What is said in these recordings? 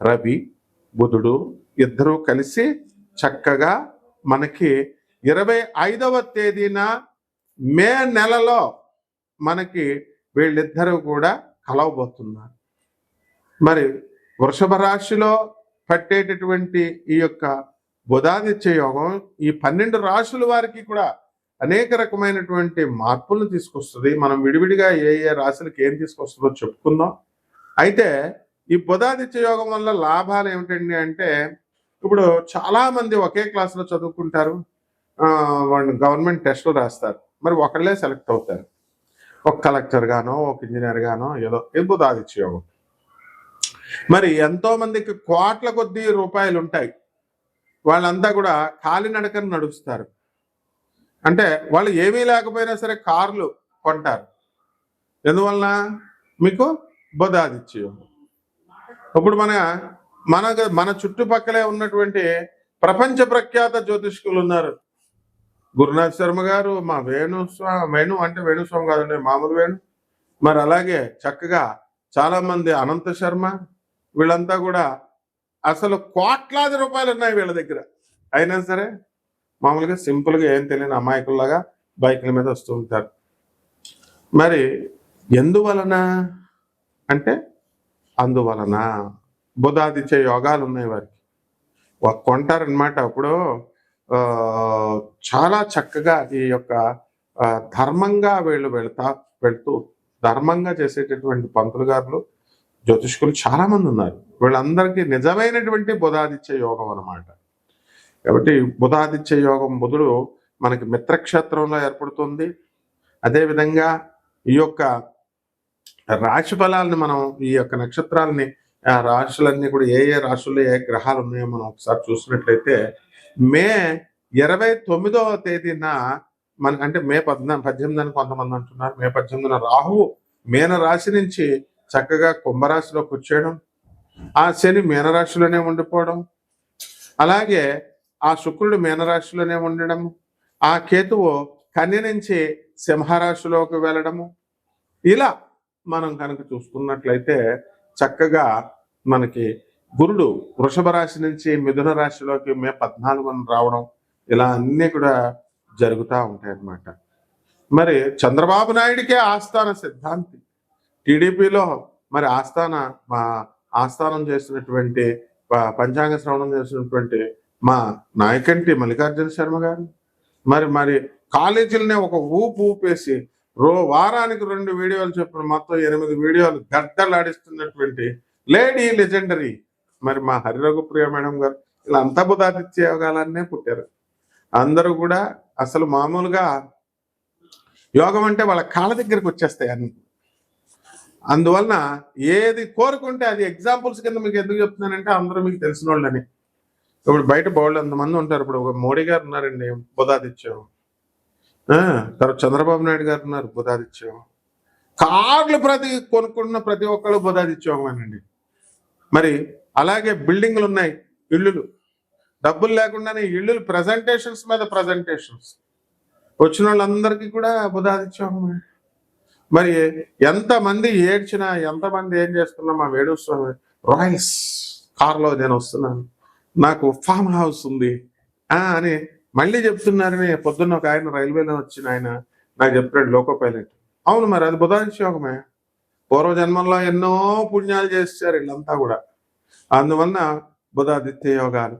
రవి బుధుడు ఇద్దరూ కలిసి చక్కగా మనకి ఇరవై ఐదవ తేదీన మే నెలలో మనకి వీళ్ళిద్దరూ కూడా కలవబోతున్నారు. మరి వృషభ రాశిలో పట్టేటటువంటి ఈ యొక్క బుధాదిత్య యోగం ఈ పన్నెండు రాశుల వారికి కూడా అనేక రకమైనటువంటి మార్పులను తీసుకొస్తుంది. మనం విడివిడిగా ఏ ఏ రాశులకి ఏం తీసుకొస్తుందో చెప్పుకుందాం. అయితే ఈ బుధాదిత్య యోగం వల్ల లాభాలు ఏమిటండి అంటే ఇప్పుడు చాలామంది ఒకే క్లాసులో చదువుకుంటారు వాళ్ళు గవర్నమెంట్ టెస్టులు రాస్తారు. మరి ఒకళ్ళే సెలెక్ట్ అవుతారు. ఒక కలెక్టర్ గానో ఒక ఇంజనీర్ గానో ఏదో ఇది బుధాదిత్య యోగం. మరి ఎంతో మందికి కోట్ల కొద్ది రూపాయలు ఉంటాయి. వాళ్ళంతా కూడా కాలినడకన నడుస్తారు. అంటే వాళ్ళు ఏమీ లేకపోయినా సరే కార్లు కొంటారు. ఎందువలన? మీకు బుధాదిత్య యోగం. ఇప్పుడు మన మన మన చుట్టుపక్కలే ఉన్నటువంటి ప్రపంచ ప్రఖ్యాత జ్యోతిష్కులు ఉన్నారు. గురునాథ్ శర్మ గారు మా వేణుస్వామి వేణు అంటే వేణుస్వామి కాదండి మామూలు వేణు. మరి అలాగే చక్కగా చాలా మంది అనంత శర్మ వీళ్ళంతా కూడా అసలు కోట్లాది రూపాయలు ఉన్నాయి వీళ్ళ దగ్గర. అయినా సరే మామూలుగా సింపుల్గా ఏం తెలియని అమాయకుల్లాగా బైకుల మీద వస్తూ ఉంటారు. మరి ఎందువలన? అంటే అందువలన బుధాదిత్య యోగాలు ఉన్నాయి వారికి కొంటారనమాట అప్పుడు చాలా చక్కగా ఈ యొక్క ధర్మంగా వీళ్ళు వెళ్తా వెళ్తూ ధర్మంగా చేసేటటువంటి పంతులు గారులు జ్యోతిష్కులు చాలామంది ఉన్నారు. వీళ్ళందరికీ నిజమైనటువంటి బుధాదిత్య యోగం అనమాట కాబట్టి బుధాదిత్య యోగం బుధుడు మనకి మిత్రక్షేత్రంలో ఏర్పడుతుంది. అదేవిధంగా ఈ యొక్క రాశి ఫలాలని మనం ఈ యొక్క నక్షత్రాలని ఆ రాశులన్నీ కూడా ఏ ఏ రాశుల్లో ఏ గ్రహాలు ఉన్నాయో మనం ఒకసారి చూసినట్లయితే మే ఇరవై తొమ్మిదవ తేదీన మన అంటే మే పద్నా పద్దెనిమిది కొంతమంది అంటున్నారు. మే పద్దెనిమిదిన రాహువు మీన రాశి నుంచి చక్కగా కుంభరాశిలోకి వచ్చేయడం ఆ శని మీనరాశిలోనే ఉండిపోవడం అలాగే ఆ శుక్రుడు మీనరాశిలోనే ఉండడం ఆ కేతువు కన్య నుంచి సింహరాశిలోకి వెళ్ళడము ఇలా మనం కనుక చూసుకున్నట్లయితే చక్కగా మనకి గురుడు వృషభ రాశి నుంచి మిథున రాశిలోకి మే పద్నాలుగున రావడం ఇలా అన్నీ కూడా జరుగుతూ ఉంటాయి అన్నమాట మరి చంద్రబాబు నాయుడికే ఆస్థాన సిద్ధాంతి. టీడీపీలో మరి ఆస్థాన మా ఆస్థానం చేసినటువంటి పంచాంగ శ్రవణం చేసినటువంటి మా నాయకంటి మల్లికార్జున శర్మ గారు. మరి మరి కాలేజీలనే ఒక ఊపు ఊపేసి రో వారానికి రెండు వీడియోలు చెప్పిన మొత్తం ఎనిమిది వీడియోలు గద్దలాడిస్తున్నటువంటి లేడీ లెజెండరీ. మరి మా హరిరఘుప్రియ మేడం గారు ఇలా అంతబుధాదిత్య యోగాలన్నే పుట్టారు. అందరూ కూడా అసలు మామూలుగా యోగం అంటే వాళ్ళ కాళ్ళ దగ్గరికి వచ్చేస్తాయి అన్ని. అందువలన ఏది కోరుకుంటే అది ఎగ్జాంపుల్స్ కింద మీకు ఎందుకు చెప్తున్నానంటే అందరూ మీకు తెలిసిన వాళ్ళని ఇప్పుడు బయట బోళ్ళు అంతమంది ఉంటారు. ఇప్పుడు ఒక మోడీ గారు ఉన్నారండి బుధాదిత్యం. తర్వాత చంద్రబాబు నాయుడు గారు ఉన్నారు బుధాదిత్యం. కార్లు ప్రతి కొనుక్కున్న ప్రతి ఒక్కళ్ళు బుధాదిత్యోగమేనండి మరి అలాగే బిల్డింగ్లు ఉన్నాయి ఇల్లులు. డబ్బులు లేకుండానే ఇల్లులు ప్రజెంటేషన్స్ మీద ప్రజెంటేషన్స్ వచ్చిన వాళ్ళందరికీ కూడా బుధాదిత్యమే మరి ఎంతమంది ఏడ్చినా ఎంతమంది ఏం చేస్తున్నా మా వేణుస్వామి రాయల్స్ కార్లో నేను వస్తున్నాను. నాకు ఫామ్ హౌస్ ఉంది. అని మళ్ళీ చెప్తున్నారని పొద్దున్న ఒక ఆయన రైల్వేలో వచ్చిన ఆయన నాకు చెప్పాడు లోకో పైలట్. అవును మరి అది బుధాదిత్యోగమే పూర్వజన్మంలో ఎన్నో పుణ్యాలు చేశారు వీళ్ళంతా కూడా. అందువలన బుధాదిత్య యోగాలు.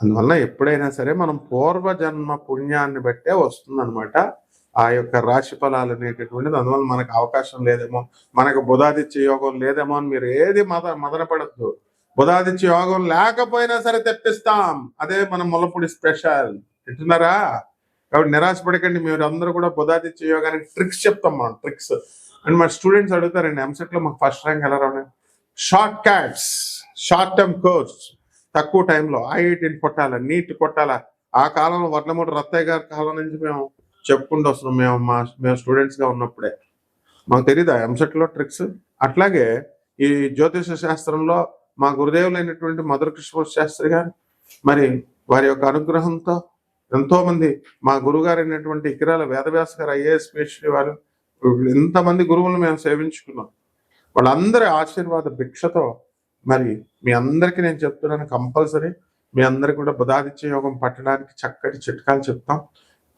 అందువల్ల ఎప్పుడైనా సరే మనం పూర్వజన్మ పుణ్యాన్ని బట్టే వస్తుందన్నమాట. ఆ యొక్క రాశి ఫలాలు అనేటటువంటిది అందువల్ల మనకు అవకాశం లేదేమో మనకు బుధాదిత్య యోగం లేదేమో అని మీరు ఏది మద మదనపడద్దు. బుధాదిత్య యోగం లేకపోయినా సరే తెప్పిస్తాం. అదే మన ములపూడి స్పెషల్. వింటున్నారా? కాబట్టి నిరాశపడకండి. మీరు అందరూ కూడా బుధాదిత్య యోగానికి ట్రిక్స్ చెప్తాం మనం ట్రిక్స్. అండ్ మా స్టూడెంట్స్ అడుగుతారండి ఎంసెట్లో మాకు ఫస్ట్ ర్యాంక్ ఎలా రావడం shortcuts short term course. తక్కువ టైంలో ఐఐటీని కొట్టాలా నీట్ కొట్టాలా? ఆ కాలంలో వర్లమూడి రత్తయ్య గారి కాలం నుంచి మేము చెప్పుకుంటూ వస్తున్నాం. మేము మా మేము స్టూడెంట్స్గా ఉన్నప్పుడే. మాకు తెలియదా ఎంసెట్లో ట్రిక్స్? అట్లాగే ఈ జ్యోతిష శాస్త్రంలో మా గురుదేవులైనటువంటి మధుర కృష్ణ శాస్త్రి గారు మరి వారి యొక్క అనుగ్రహంతో ఎంతో మంది మా గురుగారు అయినటువంటి ఇకిరాల వేదవ్యాస గారు ఐఏఎస్ పిహెచ్డి వారు ఎంతమంది గురువులను మేము సేవించుకున్నాం. వాళ్ళందరి ఆశీర్వాద భిక్షతో మరి మీ అందరికీ నేను చెప్తున్నాను కంపల్సరీ. మీ అందరికి కూడా బుధాదిత్య యోగం పట్టడానికి చక్కటి చిట్కాలు చెప్తాం.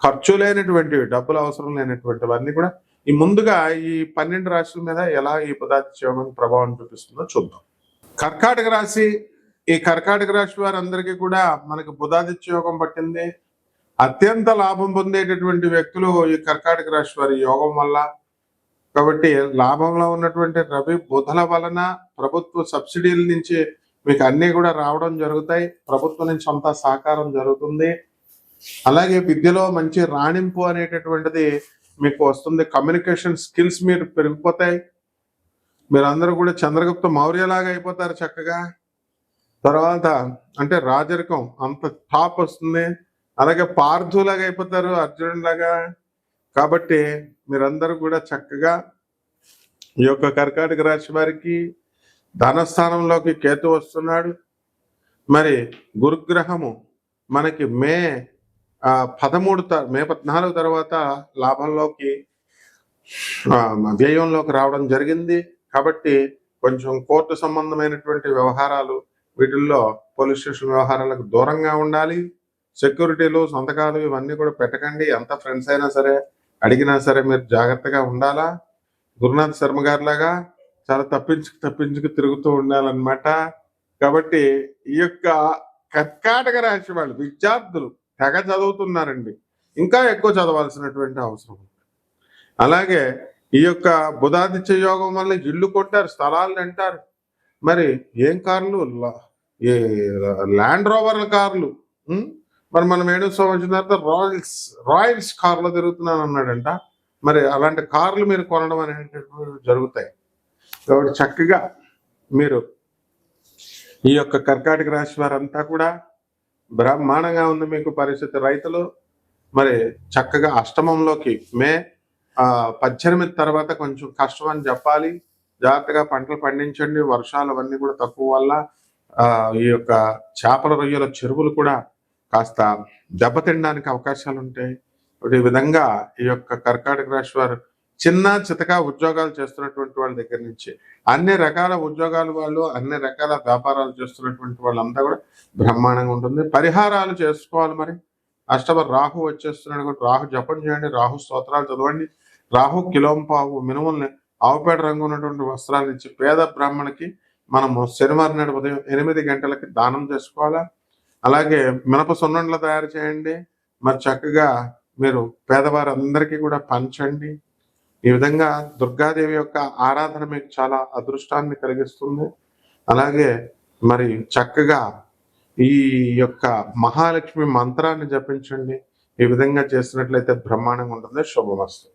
ఖర్చు లేనటువంటివి డబ్బులు అవసరం లేనటువంటివన్నీ కూడా ఈ ముందుగా ఈ పన్నెండు రాశుల మీద ఎలా ఈ బుధాదిత్య యోగం ప్రభావం చూపిస్తుందో చూద్దాం. కర్కాటక రాశి ఈ కర్కాటక రాశి వారందరికీ కూడా మనకి బుధాదిత్య యోగం పట్టింది. అత్యంత లాభం పొందేటటువంటి వ్యక్తులు ఈ కర్కాటక రాశి వారి యోగం వల్ల. కాబట్టి లాభంలో ఉన్నటువంటి రవి బుధల వలన ప్రభుత్వ సబ్సిడీల నుంచి మీకు అన్నీ కూడా రావడం జరుగుతాయి. ప్రభుత్వం నుంచి అంతా సహకారం జరుగుతుంది. అలాగే విద్యలో మంచి రాణింపు అనేటటువంటిది మీకు వస్తుంది. కమ్యూనికేషన్ స్కిల్స్ మీరు పెరిగిపోతాయి. మీరందరూ కూడా చంద్రగుప్త మౌర్యలాగా అయిపోతారు చక్కగా. తర్వాత అంటే రాజరికం అంత టాప్ వస్తుంది. అలాగే పార్థులాగా అయిపోతారు అర్జునులాగా కాబట్టి మీరందరూ కూడా చక్కగా ఈ యొక్క కర్కాటక రాశి వారికి ధనస్థానంలోకి కేతు వస్తున్నాడు. మరి గురుగ్రహము మనకి మే పదమూడు మే పద్నాలుగు తర్వాత లాభంలోకి వ్యయంలోకి రావడం జరిగింది. కాబట్టి కొంచెం కోర్టు సంబంధమైనటువంటి వ్యవహారాలు వీటిల్లో పోలీస్ స్టేషన్ వ్యవహారాలకు దూరంగా ఉండాలి. సెక్యూరిటీలు సంతకాలు ఇవన్నీ కూడా పెట్టకండి. ఎంత ఫ్రెండ్స్ అయినా సరే అడిగినా సరే మీరు జాగ్రత్తగా ఉండాలా? గురునాథ్ శర్మ గారిలాగా చాలా తప్పించుకు తప్పించుకు తిరుగుతూ ఉండాలన్నమాట. కాబట్టి ఈ యొక్క కర్కాటక రాశి వాళ్ళు విద్యార్థులు తెగ చదువుతున్నారండి. ఇంకా ఎక్కువ చదవాల్సినటువంటి అవసరం అలాగే ఈ యొక్క బుధాదిత్య యోగం వల్ల ఇల్లు కొంటారు స్థలాలు అంటారు. మరి ఏం కార్లు? ల- ఈ ల్యాండ్ రోవర్ల కార్లు. మరి మనం ఏడు సంవత్సరం తర్వాత రాయల్స్ రాయల్స్ కార్లో తిరుగుతున్నాను అన్నాడంట. మరి అలాంటి కార్లు మీరు కొనడం అనేటువంటివి జరుగుతాయి. కాబట్టి చక్కగా మీరు ఈ యొక్క కర్కాటక రాశి వారంతా కూడా బ్రహ్మాండంగా ఉంది మీకు పరిస్థితి. రైతులు మరి చక్కగా అష్టమంలోకి మే పద్దెనిమిది తర్వాత కొంచెం కష్టం అని చెప్పాలి. జాగ్రత్తగా పంటలు పండించండి. వర్షాలు అవన్నీ కూడా తక్కువ వల్ల ఈ యొక్క చేపల రొయ్యల చెరువులు కూడా కాస్త దెబ్బతినడానికి అవకాశాలు ఉంటాయి. ఈ విధంగా ఈ యొక్క కర్కాటక రాశి వారు చిన్న చితక ఉద్యోగాలు చేస్తున్నటువంటి వాళ్ళ దగ్గర నుంచి అన్ని రకాల ఉద్యోగాలు వాళ్ళు అన్ని రకాల వ్యాపారాలు చేస్తున్నటువంటి వాళ్ళంతా కూడా బ్రహ్మాండంగా ఉంటుంది. పరిహారాలు చేసుకోవాలి మరి. అష్టమ రాహు వచ్చేస్తున్నాడు కూడా రాహు జపం చేయండి. రాహు స్తోత్రాలు చదవండి. రాహు కిలోంపావు మినుముల్ని ఆవుపేట రంగు ఉన్నటువంటి వస్త్రాలు ఇచ్చి పేద బ్రాహ్మణికి మనము శనివారం నాడు ఉదయం ఎనిమిది గంటలకి దానం చేసుకోవాలా? అలాగే మినప సున్నుండలు తయారు చేయండి. మరి చక్కగా మీరు పేదవారందరికీ కూడా పంచండి. ఈ విధంగా దుర్గాదేవి యొక్క ఆరాధన మీకు చాలా అదృష్టాన్ని కలిగిస్తుంది. అలాగే మరి చక్కగా ఈ యొక్క మహాలక్ష్మి మంత్రాన్ని జపించండి. ఈ విధంగా చేసినట్లయితే బ్రహ్మాండంగా ఉంటుంది. శుభమస్తు.